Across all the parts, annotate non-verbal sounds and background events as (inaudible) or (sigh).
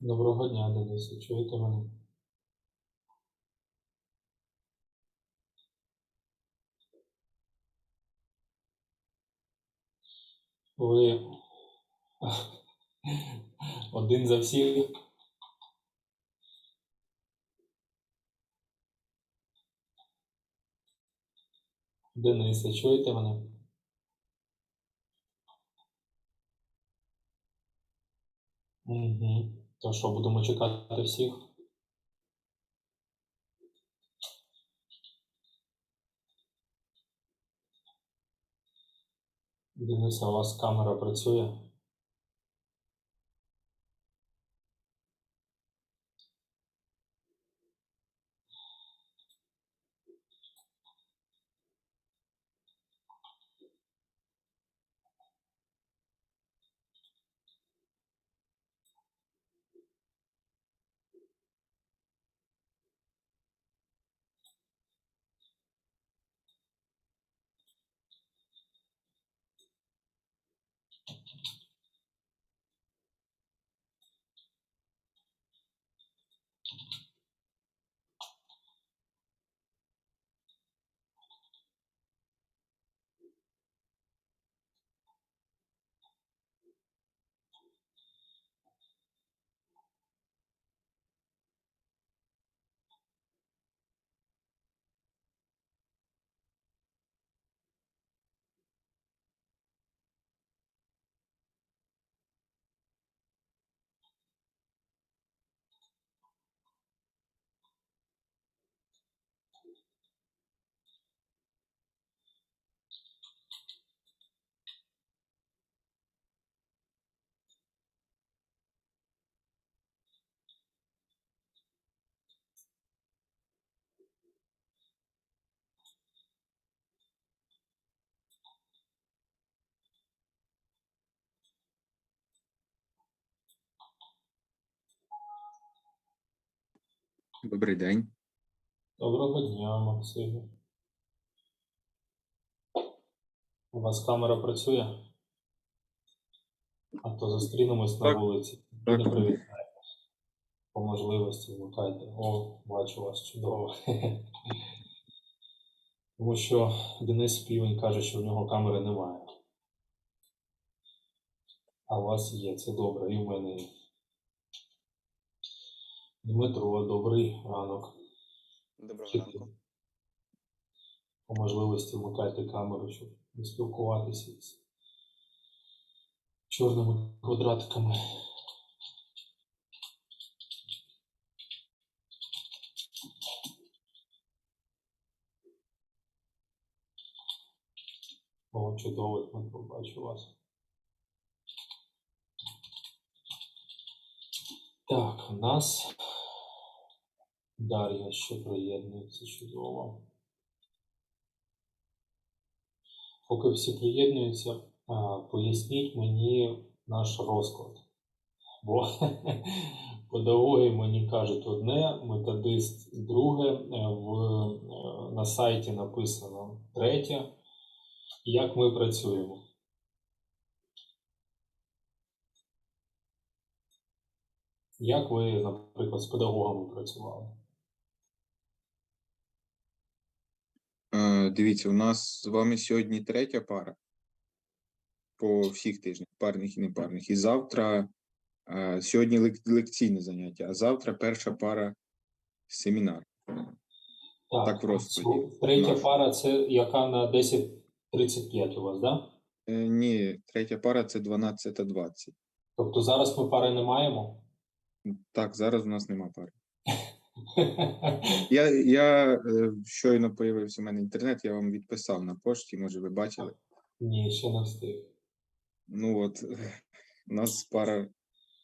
Доброго дня, Денисе. Чуєте мене? Ви (laughs) один за всіх. Денисе, чуєте мене? Угу. То що, будемо чекати всіх? Денисе, у вас камера працює? Добрий день. Доброго дня, Максиме. У вас камера працює? А то зустрінемось на вулиці. Так. Не привітаємось. По можливості вмикайте. О, бачу вас чудово. (laughs) Тому що Денис Півень каже, що в нього камери немає. А у вас є, це добре, і в мене є. Дмитро, добрий ранок. Доброго Чи- По можливості вмикайте камеру, щоб не спілкуватися з чорними квадратиками. О, чудово, Дмитро, бачу вас. Так, у нас Дар'я ще приєднується чудово. Поки всі приєднуються, поясніть мені наш розклад. Бо (laughs) педагоги мені кажуть одне, методист друге, е, в, е, на сайті написано третє. Як ми працюємо? Як ви, наприклад, з педагогами працювали? Е, Дивіться, у нас з вами сьогодні третя пара по всіх тижнях, парних і непарних. І завтра е, сьогодні лек- лекційне заняття, а завтра перша пара семінар. Так, в розкладі. цю- Третя Наш. пара це яка на 10.35 у вас, да? Е, Ні, третя пара це 12.20. Тобто зараз ми пари не маємо? Так, зараз у нас нема пари. (laughs) Я, я е, щойно появився у мене інтернет, я вам відписав на пошті, може ви бачили. Ні, ще не встиг. Ну от, у нас пара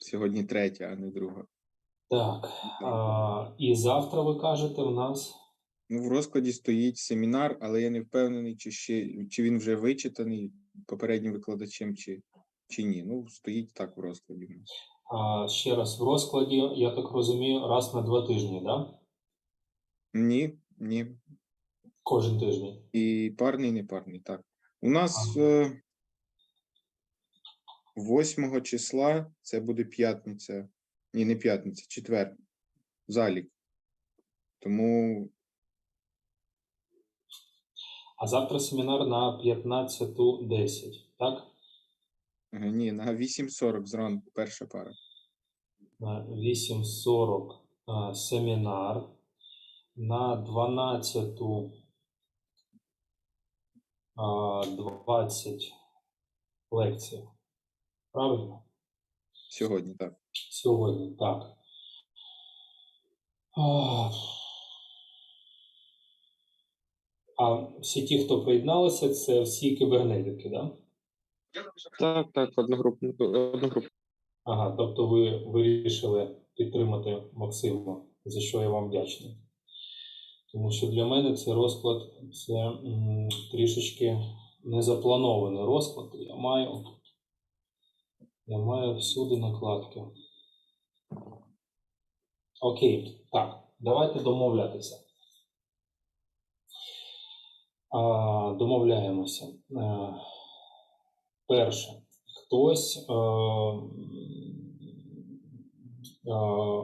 сьогодні третя, а не друга. Так. А, і завтра ви кажете, у нас Ну, в розкладі стоїть семінар, але я не впевнений, чи ще чи він вже вичитаний попереднім викладачем, чи, чи ні. Ну, стоїть так в розкладі. Ще раз в розкладі, я так розумію, раз на два тижні, да? Ні, ні. Кожен тиждень. І парний, і непарний. Так. У нас е, 8 числа, це буде п'ятниця, Ні, не п'ятниця, четвер. Залік. Тому А завтра семінар на 15.10, так? Ні, на 8.40 зранку перша пара. На 8.40 семінар. На 12 20 лекція. Правильно? Сьогодні, так. Сьогодні, так. А, всі ті, хто приєдналися, це всі кибернетики, так? Да? Так, так, одногрупно, одногрупно. Ага, тобто ви вирішили підтримати Максима, за що я вам вдячний. Тому що для мене цей розклад це м, трішечки незапланований розклад. Я маю, я маю всюди накладки. Окей, так, давайте домовлятися. А, домовляємося. Перше, хтось е, е,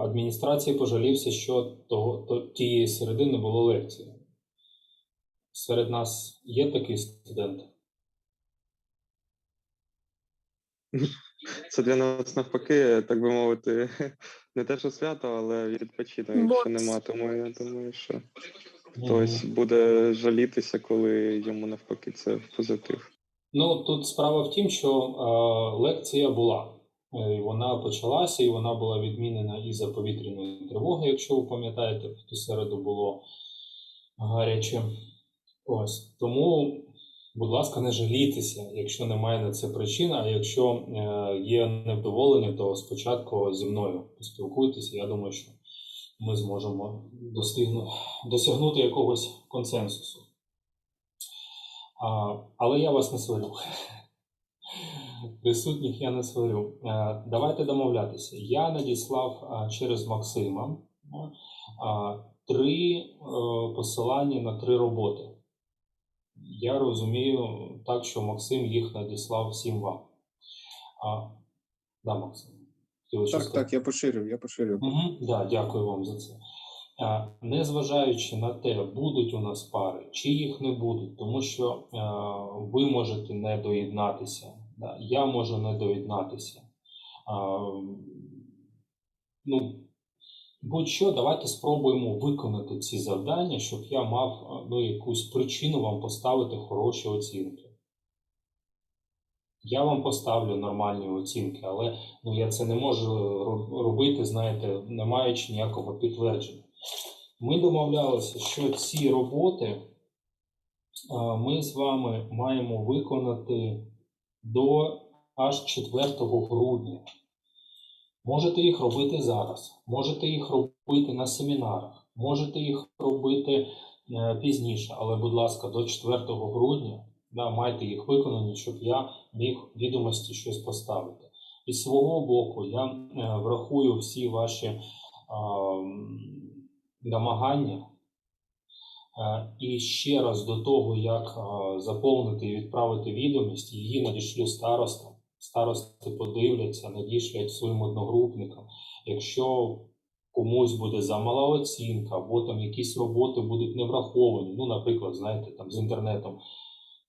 адміністрації пожалівся, що того, то, тієї середи не було лекції. Серед нас є такий студент. Це для нас навпаки, так би мовити, не те, що свято, але відпочинок, якщо нема. Тому я думаю, що хтось буде жалітися, коли йому навпаки це позитив. Ну, тут справа в тім, що е, лекція була. Е, і Вона почалася, і вона була відмінена із-за повітряної тривоги, якщо ви пам'ятаєте, в ту середу було гаряче. Ось. Тому, будь ласка, не жалійтеся, якщо немає на це причин, а якщо е, є невдоволені, то спочатку зі мною поспілкуйтеся. Я думаю, що ми зможемо достигну, досягнути якогось консенсусу. А, але я вас не сварю. (laughs) Присутніх я не сварю. Е, Давайте домовлятися. Я надіслав а, через Максима а, три е, посилання на три роботи. Я розумію так, що Максим їх надіслав всім вам. А, да, Максим. Так, так, я поширив, я поширив. Угу, да, дякую вам за це. Незважаючи на те, будуть у нас пари, чи їх не будуть, тому що ви можете не доєднатися, я можу не доєднатися. Ну, будь-що, давайте спробуємо виконати ці завдання, щоб я мав ну, якусь причину вам поставити хороші оцінки. Я вам поставлю нормальні оцінки, але ну, я це не можу робити, знаєте, не маючи ніякого підтвердження. Ми домовлялися, що ці роботи ми з вами маємо виконати до аж 4 грудня. Можете їх робити зараз, можете їх робити на семінарах, можете їх робити е, пізніше, але, будь ласка, до 4 грудня да, майте їх виконані, щоб я міг відомості щось поставити. Із свого боку, я е, врахую всі ваші намагання. Е, І ще раз до того, як е, заповнити і відправити відомість, її надішлю старостам. Старости подивляться, надішлять своїм одногрупникам. Якщо комусь буде замала оцінка, або там якісь роботи будуть не враховані, ну, наприклад, знаєте, там з інтернетом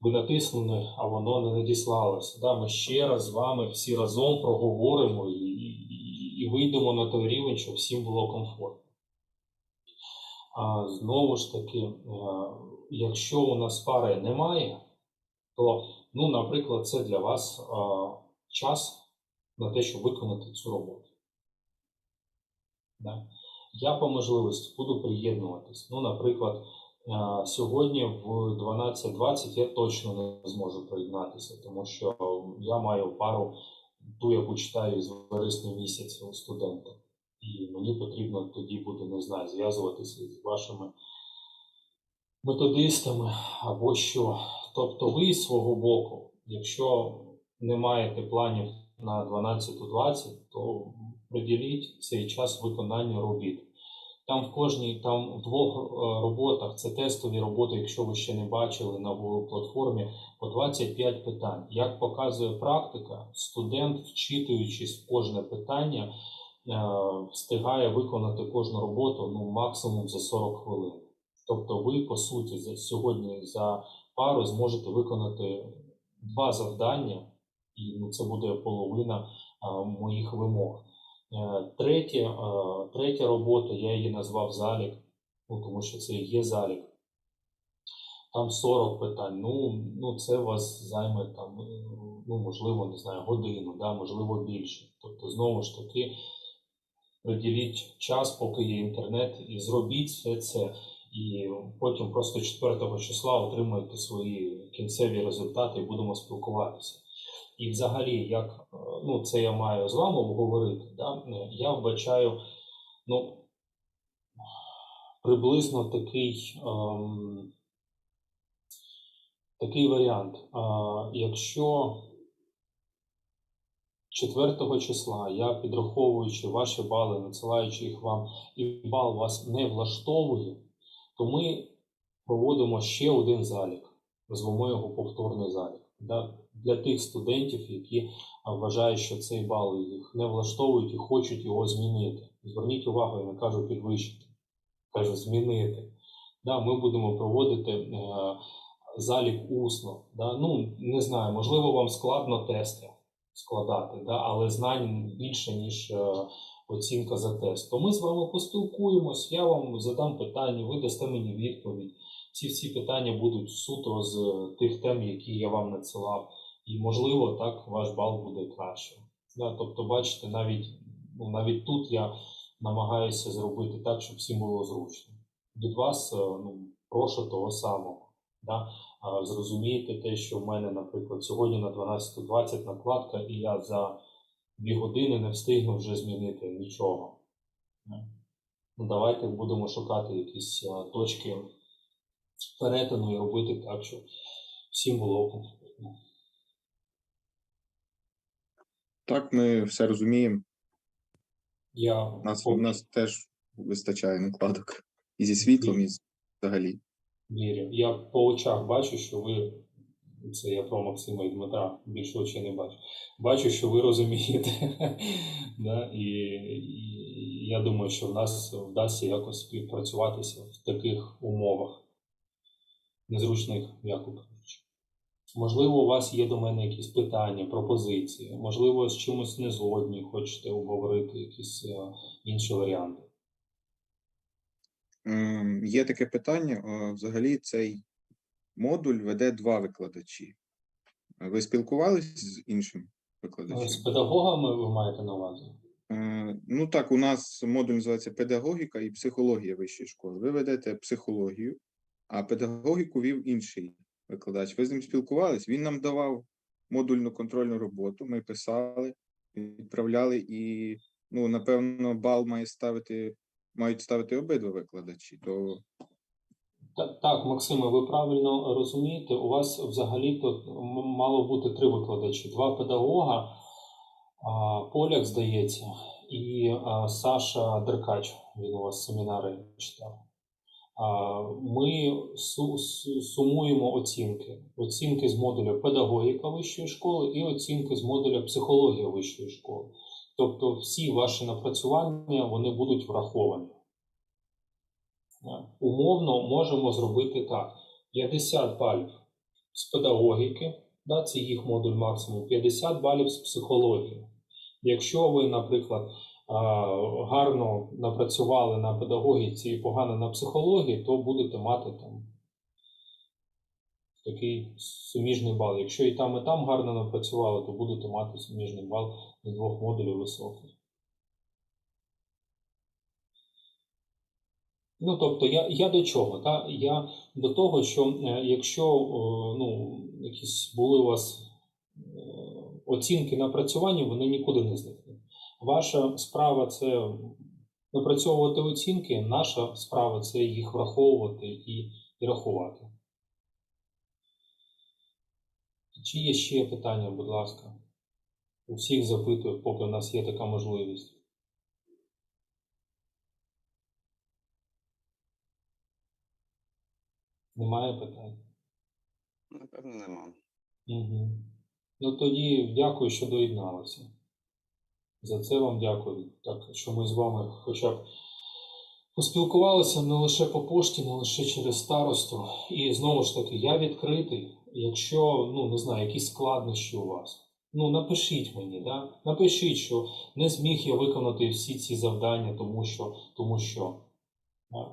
ви натиснули, а воно не надіслалося. Да, ми ще раз з вами всі разом проговоримо і, і, і вийдемо на той рівень, щоб всім було комфортно. А знову ж таки, е, якщо у нас пари немає, то, ну, наприклад, це для вас е, час на те, щоб виконати цю роботу. Я по можливості буду приєднуватись. Ну, наприклад, е, сьогодні в 12.20 я точно не зможу приєднатися, тому що я маю пару, ту, яку читаю з вересня місяця у студента. І мені потрібно тоді буде, не знаю, зв'язуватися з вашими методистами або що. Тобто ви з свого боку, якщо не маєте планів на 12.20, то приділіть цей час виконання робіт. Там в кожній, там в двох е, роботах, це тестові роботи, якщо ви ще не бачили на платформі, по 25 питань. Як показує практика, студент, вчитуючись в кожне питання, встигає виконати кожну роботу ну, максимум за 40 хвилин. Тобто ви, по суті, сьогодні за пару зможете виконати два завдання, і ну, це буде половина а, моїх вимог. Е, Третє, е, третя робота, я її назвав залік, ну, тому що це є залік. Там 40 питань. Ну, ну це вас займе там, е, ну, можливо, не знаю, годину, да, можливо, більше. Тобто, знову ж таки, приділіть час, поки є інтернет, і зробіть все це. І потім просто 4 числа отримуєте свої кінцеві результати і будемо спілкуватися. І взагалі, як е, ну, це я маю з вами обговорити, да, е, я вбачаю ну, приблизно такий, ем, такий варіант. Е, якщо 4 числа я підраховуючи ваші бали, надсилаючи їх вам, і бал вас не влаштовує, то ми проводимо ще один залік, назвемо його повторний залік. Для тих студентів, які вважають, що цей бал їх не влаштовують і хочуть його змінити. Зверніть увагу, я не кажу підвищити, кажу змінити. Да, ми будемо проводити е, залік усно. Да? Ну, не знаю, можливо, вам складно тести складати, да? але знань більше, ніж е, оцінка за тест. То ми з вами поспілкуємось, я вам задам питання, ви дасте мені відповідь. Ці всі питання будуть суто з тих тем, які я вам надсилав. І, можливо, так ваш бал буде кращим. Да, тобто, бачите, навіть, ну, навіть тут я намагаюся зробити так, щоб всім було зручно. Від вас е, ну, прошу того самого. Да? А, Зрозумійте те, що в мене, наприклад, сьогодні на 12.20 накладка, і я за дві години не встигну вже змінити нічого. Ну, давайте будемо шукати якісь а, точки перетину і робити так, щоб всім було комфортно. Так, ми все розуміємо. Я У нас, у нас теж вистачає накладок і зі світлом, і взагалі. Вірю. Я по очах бачу, що ви. Це я про Максима і Дмитра більше очей не бачу. Бачу, що ви розумієте. (laughs) да? і, і я думаю, що в нас вдасться якось співпрацюватися в таких умовах незручних, м'яко кажучи. Можливо, у вас є до мене якісь питання, пропозиції, можливо, з чимось не згодні, хочете обговорити якісь е, інші варіанти. Ем, Є таке питання. Взагалі, цей модуль веде два викладачі. Ви спілкувалися з іншим Е, З педагогами ви маєте на увазі? Е, Ну так, у нас модуль називається педагогіка і психологія вищої школи. Ви ведете психологію, а педагогіку вів інший викладач. Ви з ним спілкувались, він нам давав модульну контрольну роботу. Ми писали, відправляли, і ну, напевно, бал має ставити, мають ставити обидва викладачі. То Так, Максиме, ви правильно розумієте. У вас взагалі м- мало бути три викладачі: два педагога, Поляк, здається, і Саша Деркач. Він у вас семінари читав. Ми су- су- сумуємо оцінки: оцінки з модуля педагогіка вищої школи і оцінки з модуля психологія вищої школи. Тобто всі ваші напрацювання вони будуть враховані. Умовно можемо зробити так: 50 балів з педагогіки, да, це їх модуль максимум, 50 балів з психології. Якщо ви, наприклад, гарно напрацювали на педагогіці і погано на психології, то будете мати там такий суміжний бал. Якщо і там, і там гарно напрацювали, то будете мати суміжний бал з двох модулів високий. Ну, тобто, я, я до чого? Та? Я до того, що е, якщо е, ну, якісь були у вас е, оцінки напрацювання, вони нікуди не зникнуть. Ваша справа це напрацьовувати оцінки, наша справа це їх враховувати і, і рахувати. Чи є ще питання, будь ласка? У всіх запитую, поки в нас є така можливість. Немає питань? Напевно, нема. Угу. Ну тоді дякую, що доєдналися. За це вам дякую. Так, що ми з вами хоча б поспілкувалися не лише по пошті, не лише через старосту. І знову ж таки, я відкритий. Якщо ну не знаю, якісь складнощі у вас. Ну, напишіть мені, да? напишіть, що не зміг я виконати всі ці завдання, тому що, тому що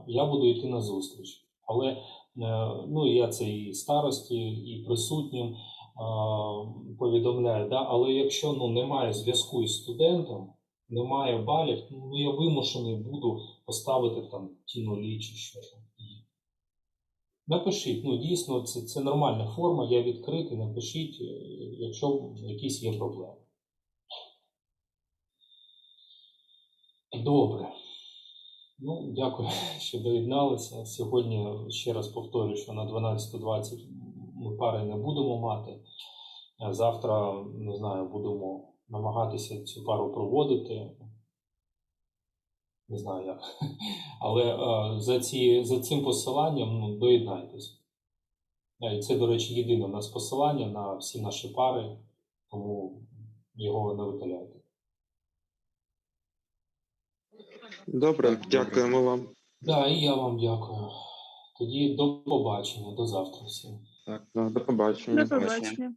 я буду йти на зустріч. Але ну, я це і старості, і присутнім е, повідомляю. Да? Але якщо ну, немає зв'язку із студентом, немає балів, ну я вимушений буду поставити там ті нулі чи що там. Напишіть, ну дійсно, це, це нормальна форма, я відкритий, напишіть, е, якщо якісь є проблеми. Добре. Ну, дякую, (laughs) що доєдналися. Сьогодні ще раз повторюю, що на 12.20 ми пари не будемо мати. Завтра, не знаю, будемо намагатися цю пару проводити. Не знаю як. (laughs) Але е, за, ці, за цим посиланням ну, доєднайтесь. Е, І це, до речі, єдине у нас посилання на всі наші пари, тому його не видаляйте. Добре, Так, добре. дякуємо вам. Да, і я вам дякую. Тоді до побачення, до завтра всім. Так, До побачення. До побачення.